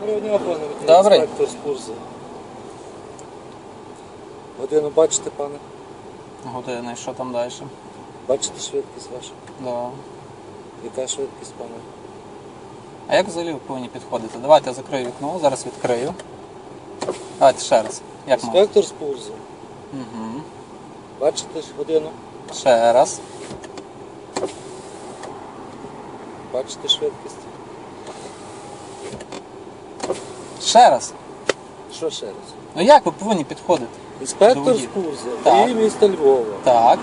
Доброго дня, пане Добрий. інспектор з Пурзи. Годину бачите, пане? Години, що там далі? Бачите швидкість вашу? Да. Яка швидкість, пане? А як взагалі ви повинні підходити? Давайте я закрию вікно, зараз відкрию. Давайте ще раз. Як ми? Інспектор з. Угу. Бачите ж годину? Ще раз. Бачите швидкість? Ще раз. Що ще раз? Ну як ви повинні підходити? Інспектор з. Так. і міста Львова. Так.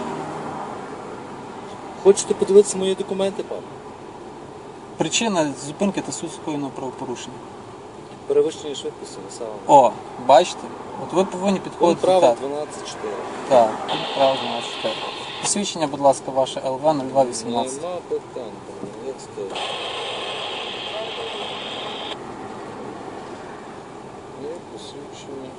Хочете подивитися мої документи, пане? Причина зупинки та суть скоєного правопорушення. Перевищення швидкості населення. О, бачите? От ви повинні Пункт підходити права так. 12.4. Так, право 12. Посвідчення, будь ласка, ваше ЛВ 0218. Нема питань, пане, як скажете. Є посвідчення.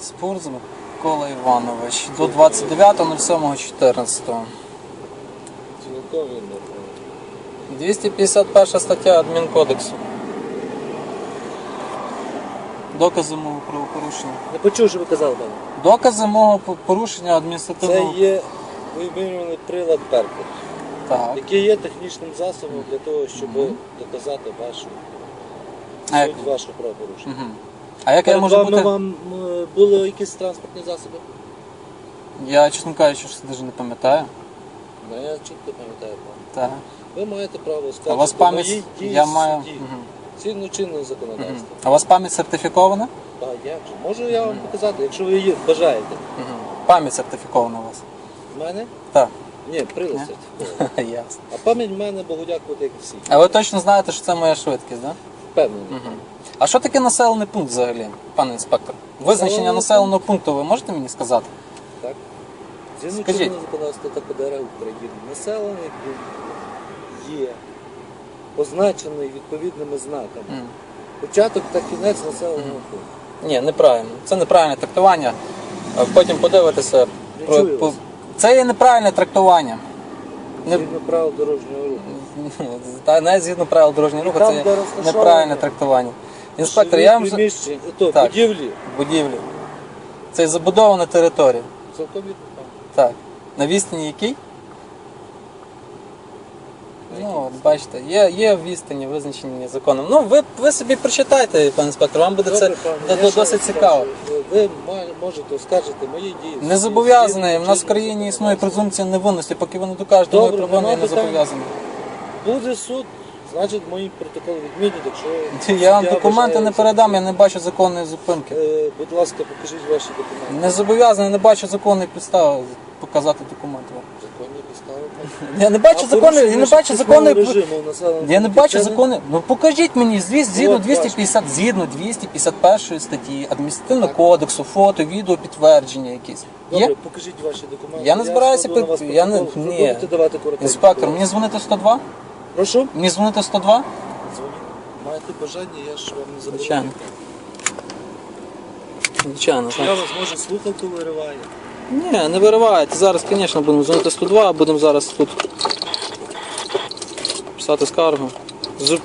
Спорт Микола Іванович до 29.07.14. Цілкові не 251 стаття адмінкодексу. Докази мого правопорушення. Не почув, що ви казали, пане. Докази мого по- порушення Це адміністративного. є вимірюваний прилад Беркут, Так. який є технічним засобом для того, щоб доказати вашу А як, суть вашого правопорушення. Мгм. а як я Перед можу вами бути? вам е, були якісь транспортні засоби? Я, чесно кажучи, що навіть не пам'ятаю. Ну, я чітко пам'ятаю, пане. Так. Ви маєте право скажете А у вас пам'ять, мої дії я маю. суді. Мгм. Згідно чинного Мгм. законодавства. А у вас пам'ять сертифікована? Так, як же? Можу я вам показати, якщо ви її бажаєте. Пам'ять сертифікована у вас. Мене? Так. Ні, прилад Ясно. А пам'ять в мене, Богу дякувати, як всі. А ви точно знаєте, що це моя швидкість, так? Впевнений. А що таке населений пункт взагалі, пане інспектор? Визначення населеного пункту ви можете мені сказати? Так? Згідно Скажіть. чинного законодавства та ПДР України, населений пункт є позначений відповідними знаками. Початок та кінець населеного пункту. Ні, неправильно. Це неправильне трактування. А Потім подивитися. Про- по- вас. Це є неправильне трактування. Не- Згідно правил дорожнього руху. Та не згідно правил дорожнього руху, там, це є неправильне трактування. Інспектор, я вам то, Так. будівлі. будівлі. Це є забудована територія. Цілком відповідно. Так. На відстані якій? Ну, от бачите, є, є відстані визначені законом. Ну, ви, ви собі прочитайте, пане інспектор, вам буде це пане, досить цікаво. скажу, Ви можете оскаржити мої дії. Не зобов'язаний. В нас в країні існує презумпція невинності, поки ви не докажете Добре, мою провину, я нема не питань. зобов'язаний. Буде суд, значить мої протоколи відмінять, якщо... Я вам документи не передам, я не бачу законної зупинки. Е, Будь ласка, покажіть ваші документи. Не зобов'язаний, не бачу законної підстави показати документи. вам. Я не бачу А законної, я порушення не бачу режиму в Я не бачу це закони. Ну покажіть мені згідно От, 250, згідно 251 статті адміністративного кодексу, фото, відео, підтвердження якісь. Добре, Є? покажіть ваші документи. Я не збираюся складу на під- вас я не- протокол. Ви ні. будете давати коротенько. Інспектор, мені дзвонити 102? Прошу? Мені дзвонити 102? Дзвоніть. Маєте бажання, я ж вам не забуду. Звичайно. Звичайно, Я вас може слухавку вириває. Ні, не вириваєте. Зараз, звісно, будемо дзвонити 102, будемо зараз тут писати скаргу. Зуп-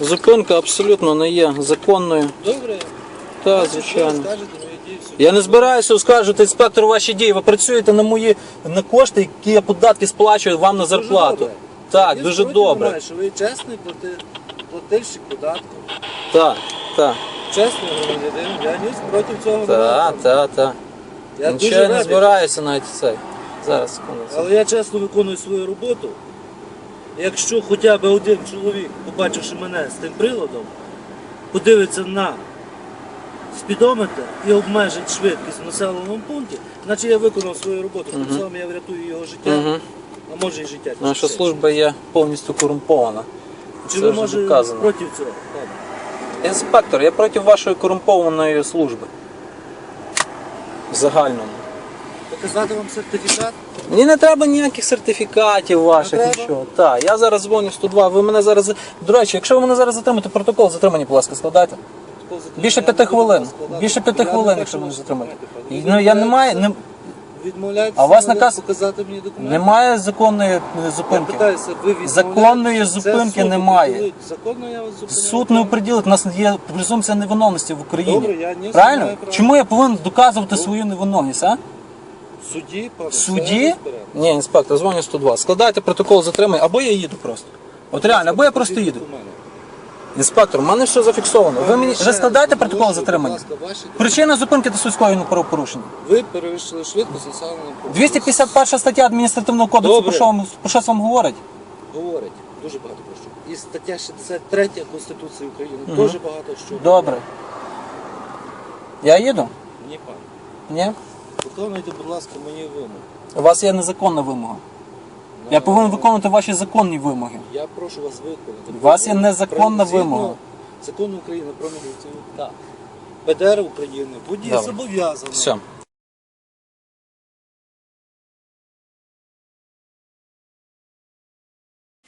Зупинка абсолютно не є законною. Добре. Та, Значить, ви звичайно. Я не збираюся оскаржувати інспектору ваші дії. Ви працюєте на мої на кошти, які я податки сплачую вам на зарплату. Так, дуже добре. що ви чесний плати- платильщик податків. Так, так, Чесний громадянин, я ніс проти цього так, так, так. Я Нічого дуже я не радий. збираюся навіть цей. Зараз, секунду. Але я чесно виконую свою роботу. Якщо хоча б один чоловік, побачивши мене з тим приладом, подивиться на спідометр і обмежить швидкість в населеному пункті, значить я виконав свою роботу. Тим самим я врятую його життя, Угу. а може і життя. Наша ще. служба є повністю корумпована. Чи Це ви вже може доказано. проти цього? Інспектор, я проти вашої корумпованої служби. В загальному. Показати вам сертифікат? Мені не треба ніяких сертифікатів ваших, Не треба? нічого. Так, я зараз дзвоню 102, ви мене зараз. До речі, якщо ви мене зараз затримаєте, протокол затримані, будь ласка, складайте. Більше п'яти хвилин. Більше п'яти хвилин, якщо мене затримаєте. Ну я не маю. Не... відмовляєтеся А у вас наказ- показати мені документи? Немає законної е, Я зупинки. питаюся, ви відмовляєтеся? Законної Це зупинки суд немає. определить. Законно я вас зупиняю. Суд не оприділить, у нас є презумпція невиновності в Україні. Добре, я не Правильно? знаю права. Чому я повинен доказувати свою невиновність, а? В суді, пане, В суді? Ні, інспектор, дзвоню 102. Складайте протокол затримання, або я їду просто. От реально, або я просто їду. Інспектор, в мене все зафіксовано. Ви мені ви складаєте протокол затримання? Причина зупинки та судського правопорушення. Ви перевищили швидкість і саме 251 стаття адміністративного кодексу, Добре. про що, вам- про що вам говорить? говорить. Дуже багато про що. І стаття 63 Конституції України теж багато що. Добре. Я їду? Ні, пане. Ні? Виконуйте, будь ласка, мої вимоги. У вас є незаконна вимога. Я повинен виконувати ваші законні вимоги. Я прошу вас виконати. У вас є незаконна Згідно вимога. Закону України про міліцію. Так. ПДР України. Водій Добре. зобов'язаний. Все.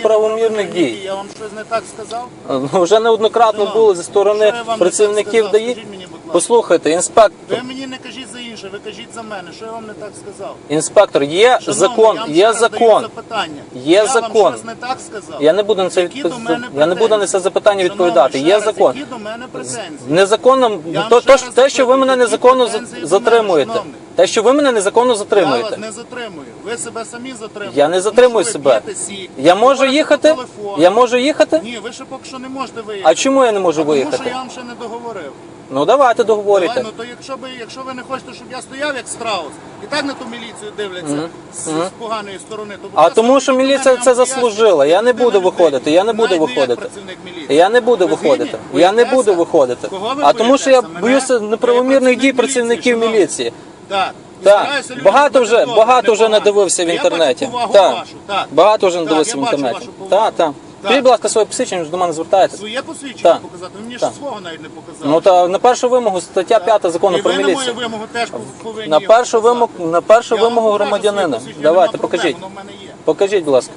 Правомірних дій. Я вам щось не так сказав? Ну, Вже неоднократно Ну, було зі сторони що я вам не працівників сказав? ДАІ. Скажіть мені, будь ласка. Послухайте, інспектор, Ви мені не кажіть за інше, ви кажіть за мене. Що я вам не так сказав? інспектор, є Шановний, закон, я вам є раз даю закон. запитання. Є я закон. вам щось не так сказав. Я не буду на це Які до відпо- мене я не буду на це претензії? запитання Шановний, відповідати. ще Є раз, закон. Які до мене претензії? Незаконно Я вам то, ще то, раз те, що ви запитую, мене які незаконно претензії до мене, затримуєте. шановний? Те, що ви мене незаконно Я затримуєте. вас не затримую. Ви себе самі затримуєте. Я не Тому затримую що ви себе. п'єте сік, Я можу говорите їхати? телефону. Я можу їхати? Ні, ви ще поки що не можете виїхати. А чому я не можу А Тому виїхати? що я вам ще не договорив. Ну давайте договорюйте. Давай, ну то якщо ви, якщо ви не хочете, щоб я стояв як страус, і так на ту міліцію дивляться з, з поганої сторони, то будь А ласка, тому що міліція мене це заслужила. Я не буду виходити, я не буду Знаєте, виходити. працівник міліції. Я не буду Ви виходити. Я не Боїтеся? буду виходити. Кого ви А тому що я боїтеся? боюся неправомірних дій працівник працівників міліції, міліції. Так. Так, Стараюся людям багато вже, добрим, багато вже непоганим. надивився в Я інтернеті. бачу Так, вашу, так. багато вже Так, надивився в я бачу інтернеті. вашу повагу. Так, так. Скажіть, будь ласка, своє посвідчення, до мене звертаєтесь. Своє посвідчення Так. показати? Мені Так. ж свого навіть не показали. Ну та на першу вимогу стаття 5 закону І про ви на мою міліцію. вимогу теж повинні На його першу показати. вимогу, на першу Я вам вимогу покажу своє громадянина. посвідчення, Давайте, нема проблем, покажіть. Воно в мене є. Покажіть, будь ласка.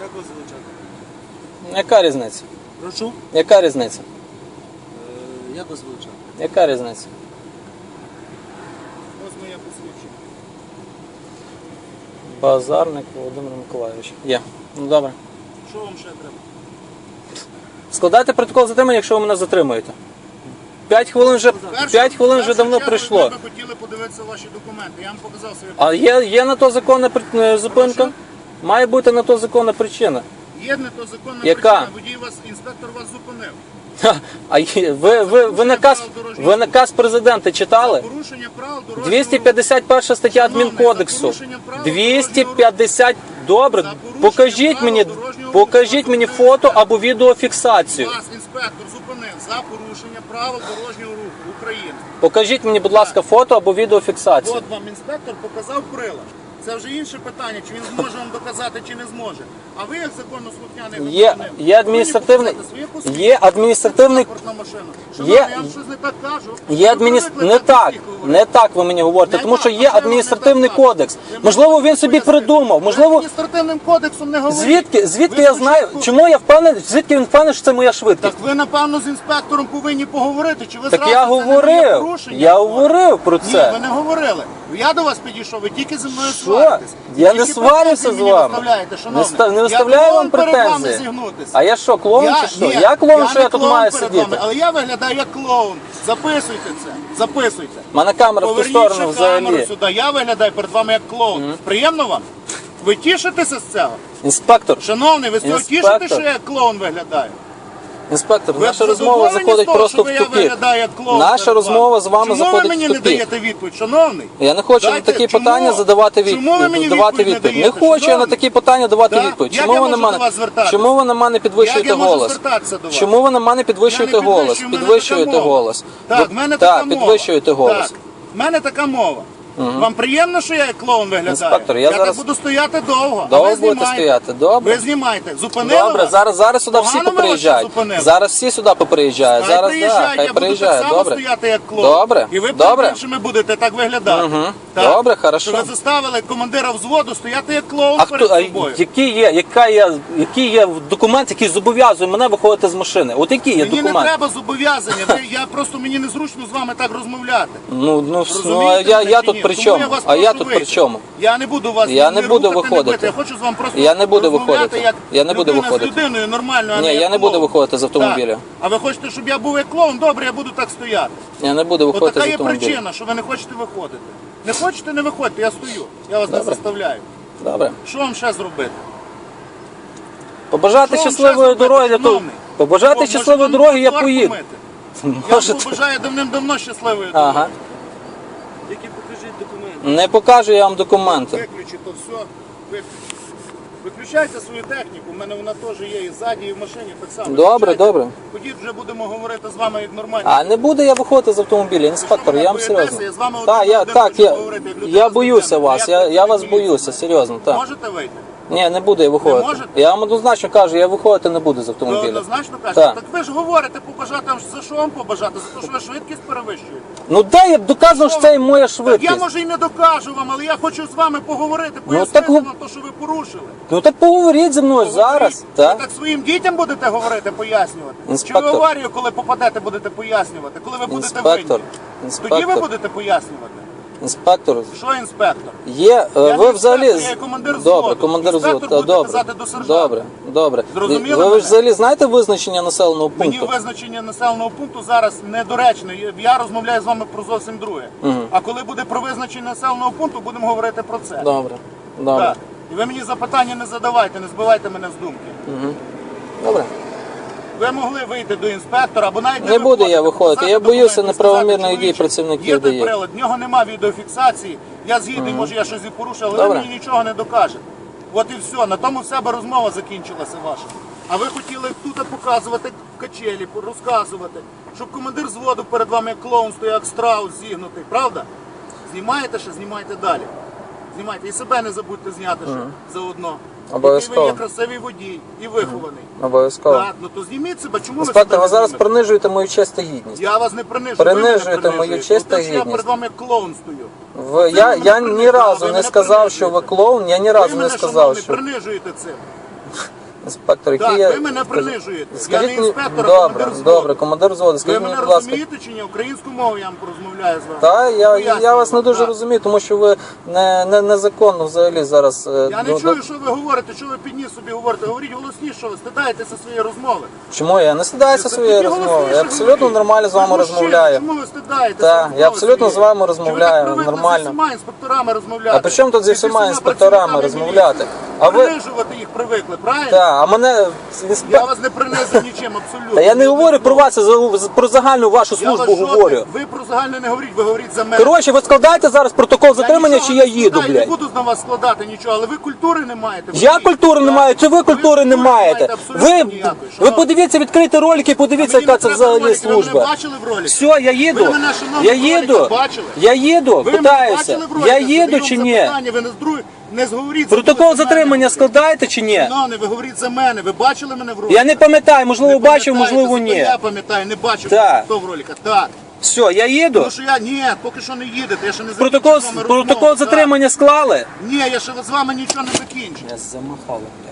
Як вас звучати? Яка різниця? Прошу. Яка різниця? Е, вас звучати? Яка різниця? Ось моє посвідчення. Базарник Володимир Миколайович. Є. Ну добре. Що вам ще треба? Складайте протокол затримання, якщо ви мене затримуєте. П'ять хвилин вже, Перше- п'ять хвилин вже першу давно чергу. Ви би хотіли подивитися ваші документи. Я вам показав свої А є, є на то законна при- е, зупинка? Має бути на то законна причина. Є не то законна Яка? причина. Водій вас, інспектор вас зупинив. Ха, А є- ви, ви, ви, наказ, ви наказ президента читали? Порушення правил дорожнього 251 стаття адмінкодексу. за порушення правил 250. Добре, покажіть мені, покажіть мені фото або відеофіксацію. Вас інспектор зупинив за порушення правил дорожнього руху України. Покажіть мені, будь ласка, фото або відеофіксацію. От вам інспектор показав прилад. Це вже інше питання, чи він зможе вам доказати, чи не зможе. А ви, як законно слухняний Є, громадянин, є адміністративний, показати своє посвідчення, є адміністративний, транспортна машина. Шановний, я вам щось не так кажу. є Ви привикли Не так, всіх говорити. не так ви мені говорите, тому що є адміністративний кодекс. Можливо, він собі придумав, можливо, адміністративним кодексом не говорите. звідки, звідки я знаю, чому я впевнений, звідки він впевнений, що це моя швидкість? Так ви, напевно, з інспектором повинні поговорити. Чи ви Так зразу я це не моє говорив, порушення? я говорив про Ні, це. ви не говорили. Я до вас підійшов, ви тільки зі мною? Сваритесь. Я не сварюся претензії з вами. Не, ста- не виставляю вам претензії. А я що, клоун чи що? Я клоун, що я тут маю сидіти? вами, але я виглядаю як клоун. Записуйте це, записуйте. У мене камера в ту сторону камеру взагалі. сюди, я виглядаю перед вами як клоун. Приємно вам? Ви тішитеся з цього? Інспектор, Шановний, ви з цього Інспектор. тішите, що я як клоун виглядаю? Інспектор, Ви наша розмова заходить того, просто в тупік. як Наша розмова з вами Чому заходить ви мені не даєте відповідь, шановний? Я не хочу на такі чому? питання задавати Чому ви відповідь. мені Давати відповідь не відповідь. Не даєте, хочу я на такі питання давати Так? відповідь. Чому я ви на мене чому ви на мене підвищуєте Як голос? Чому ви на мене підвищуєте голос? в Підвищуєте голос. Так, в мене така так, підвищуєте голос. В мене така мова. Вам приємно, що я як клоун виглядаю? Інспектор, я я зараз- так буду стояти довго. а Довго ви будете стояти? Добре. Ви знімайте. Зупинили Добре, вас? зараз, зараз сюди всі Погано ми вас поприїжджають. зупинили? Зараз всі сюди поприїжджають. Хай Зараз приїжджають, да, хай я буду так приїжджають. само Добре. стояти як клоун. Добре. І ви Добре. перед іншими будете так виглядати. Мгм. Так. Добре, хорошо. Що ви заставили командира взводу стояти як клоун А перед хто а собою. який є, яка є, який є документ, який зобов'язує мене виходити з машини? От який є Мені не документ? треба зобов'язання. Ви, я просто мені незручно з вами так розмовляти. Ну, ну, ну а Розумієте я, мене я чи тут? При Тому чому? вас А я прошу тут вийти. при чому? Я не буду вас Я не буду рухати, виходити. бити. Я хочу з вами просто Я не буду розмовляти виходити. Як Я не буду людина виходити. з людиною нормально, а Ні, я як не буду виходити з автомобіля. Так. А ви хочете, щоб я був як клоун? Добре, я буду так стояти. Я не буду От виходити така з є автомобіля. причина, що ви не хочете виходити. Не хочете, не виходьте, я стою. Я вас не Добре. заставляю. Добре. Що вам ще зробити? Побажати Що вам щасливої дороги, я то шановний? побажати О, може, щасливої вам дороги, я тротуар поїду. помити? Я вам бажаю давним-давно щасливої дороги. Ага. Не покажу я вам документи. Виключи то все, виключи. Виключайте свою техніку, у мене вона теж є і ззаді, і в машині так само. Добре, Виключайте. добре. Тоді вже будемо говорити з вами як нормально. А не буде я виходити з автомобіля, інспектор, я вам серйозно. Я з вами Так, я, так, я, я боюся вас, я, я вас боюся, серйозно, так. Можете вийти? Ні, не буду я виходити. можете? Я вам однозначно кажу, я виходити не буду з Ви автомобіля. однозначно кажете? Так. Так ви ж говорите побажати, за що вам побажати? За те, що ви швидкість перевищуєте? Ну де я б доказував, що це і моя Так я може і не докажу вам, але я хочу з вами поговорити, Ну, пояснити так ви- вам те, що ви порушили. Ну так поговоріть зі мною зараз. Ви Так? так своїм дітям будете говорити, пояснювати? Чи ви аварію, коли попадете, будете пояснювати? Коли ви будете Інспектор. винні? Тоді ви Інспектор. будете пояснювати. Інспектор, Що інспектор? є, е, Я ви не взагалі. інспектор, я командир взводу. Добре, командир Інспектор взводу. буде Добре. казати до сержанта. Добре, добре. Зрозуміли Ви, ви мене? взагалі знаєте визначення населеного Мені пункту? визначення населеного пункту зараз недоречне. Я розмовляю з вами про зовсім друге. А коли буде про визначення населеного пункту, будемо говорити про це. Добре. Добре. Так. І ви мені запитання не задавайте, не збивайте мене з думки. Добре. Ви могли вийти до інспектора, або навіть Не буду я виходити. Я боюся неправомірної дії працівників ДАІ. прилад, в нього нема відеофіксації. Я згідний, може я щось і порушив, але ви Добре. мені нічого не докажете. От і все. На тому в себе розмова закінчилася ваша. А ви хотіли тут показувати качелі, розказувати, щоб командир зводу перед вами як клоун стояв, як страус зігнутий, правда? Знімаєте ще, знімайте далі. Знімайте. І себе не забудьте зняти ще заодно. Обов'язково. Який ви є красивий водій і вихований. Обов'язково. Так, ну то зніміть себе, чому ви Інспектор, ви зараз знімете? принижуєте мою честь та гідність. Я вас не принижую. Принижуєте ви мене мою принижуєте. честь та Ну, Я гідність. перед вами як клоун стою. Ви, Це я, я ні разу не сказав, що ви клоун, я ні разу ви не мене, сказав, шановний, що принижуєте цим. Інспектор, який Так, я... ви мене принижуєте. Я Скажіть не мені- інспектор, а добре, командир взводу. добре, командир взводу, Ви скажіть мене будь ласка. розумієте чи ні? Українську мову я вам порозмовляю з вами. Та, я, я, Пояснюю вас не дуже так. розумію, тому що ви не, не, незаконно взагалі зараз. е, Я не чую, до- що ви говорите, що ви підніс собі говорите. Говоріть голосніше, що ви стидаєтеся своєї розмови. Чому я не стидаюся Тоді своєї розмови? Я абсолютно говоріть. нормально з Ви вами мужчина, розмовляю. Чому ви стидаєтеся? Так, я абсолютно з вами ви розмовляю, нормально. з усіма інспекторами розмовляти? А при чому тут зі всіма інспекторами працівниками розмовляти? міліції? А ви- Принижувати їх привикли, правильно? Так, а мене Я інспектор. вас не принизив нічим, абсолютно. Та я не говорю про вас, я за- про загальну вашу Я вас службу жодних- говорю. Ви про загальне не говоріть, ви говоріть за мене. Коротше, ви складаєте зараз протокол затримання, нічого чи я не їду, складаю, Не буду на вас складати нічого, але ви культури не маєте. Я культури не Так. маю, чи ви культури не маєте? абсолютно Ви, ніякої, ви шановні. подивіться, відкрийте ролики, подивіться, Мені яка це треба взагалі ролики, Ви мене служба. бачили в? Все, я їду. Ви мене, шановні, Я в роликах їду. бачили? Я їду, Ви мене питаюся. бачили в Я роликах? їду Задаю чи вам ні? запитання, Ви не здру... не зговоріть. Протокол забудьте затримання мене. складаєте чи ні? Шановний, ви говоріть за мене. Ви бачили мене в роликах? Я не пам'ятаю, можливо, Не бачив, пам'ятаєте, можливо, зато ні. Я пам'ятаю, не бачив, Так. хто в роликах. Так. Все, я їду. Тому що я, ні, поки що не їдете, я ще не Протокол, закінчив з вами розмову. протокол Так. затримання склали. Ні, я ще з вами нічого не закінчив. Я замахала, блядь.